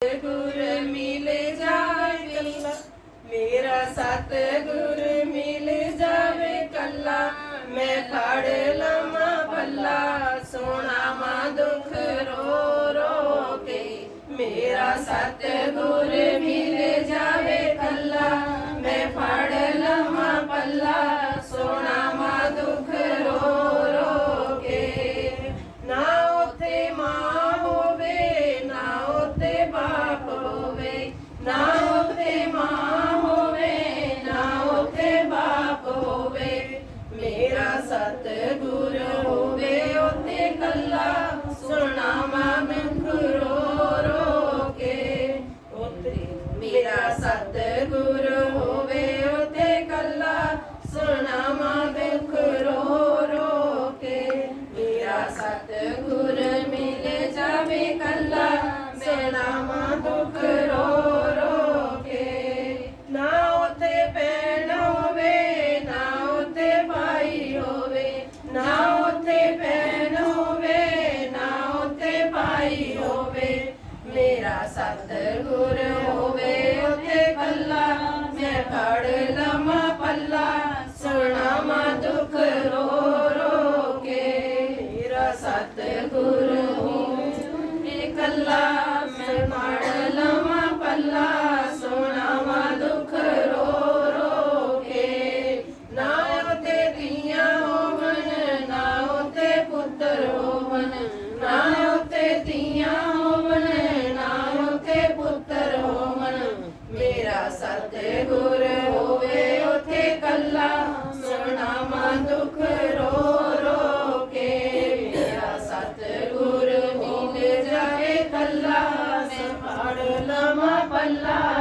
ਗੁਰ ਮਿਲ ਜਾਵੇ ਮੇਰਾ ਸਤਿਗੁਰ ਮਿਲ ਜਾਵੇ ਕੱਲਾ, ਮੈਂ ਫੜ ਲਵਾਂ ਪੱਲਾ ਸੋਣਾ ਮਾ ਦੁੱਖ ਰੋ ਰੋ ਕੇ, ਮੇਰਾ ਸਤਿਗੁਰ ਮਿਲ ਨਾ ਉਥੇ ਮਾਂ ਹੋਵੇ, ਨਾ ਉੱਥੇ ਬਾਪ ਹੋਵੇ, ਮੇਰਾ ਸਤਿਗੁਰ ਹੋਵੇ, ਉੱਥੇ ਕੱਲਾ ਸੁਣਾ ਮਨ ਰੋ ਰੋ ਕੇ। ਉੱਥੇ ਮੇਰਾ ਸਤਿਗੁਰ ਹੋਵੇ, ਉੱਥੇ ਕੱਲਾ ਸੁਣਾ ਮਨ ਰੋ ਰੋ ਕੇ। ਮੇਰਾ ਸਤਿਗੁਰ ਉਥੇ ਭਾਈ ਹੋਵੇ, ਮੇਰਾ ਸਤਿਗੁਰ ਹੋਵੇ, ਉਥੇ ਕੱਲਾ ਮੈਂ ਫੜ ਲਵਾਂ ਪੱਲਾ, ਸੁਣਾਵਾਂ ਦੁੱਖ ਰੋ ਰੋ ਕੇ। ਮੇਰਾ ਸਤਿਗੁਰ ਹੋਵੇ ਕੱਲਾ, ਮੈਂ ਮਾੜ ਲਵਾਂ ਪੱਲਾ, ਸੁਣਾਵਾਂ ਦੁੱਖ ਰੋ ਰੋ ਕੇ। ਨਾ ਉਤੇ ਧੀਆਂ ਹੋਵਨ ਨਾ ਉਤੇ ਪੁੱਤਰ ਹੋਵਨ ਮੇਰਾ ਸਤਿਗੁਰ ਹੋਵੇ ਉਥੇ ਕੱਲਾ ਸੁਣਾਵਾਂ ਦੁੱਖ ਰੋ ਰੋ ਕੇ। ਮੇਰਾ ਸਤਿਗੁਰ ਮਿਲ ਜਾਏ ਕੱਲਾ ਮੈਂ ਫੜ ਲਵਾਂ ਪੱਲਾ।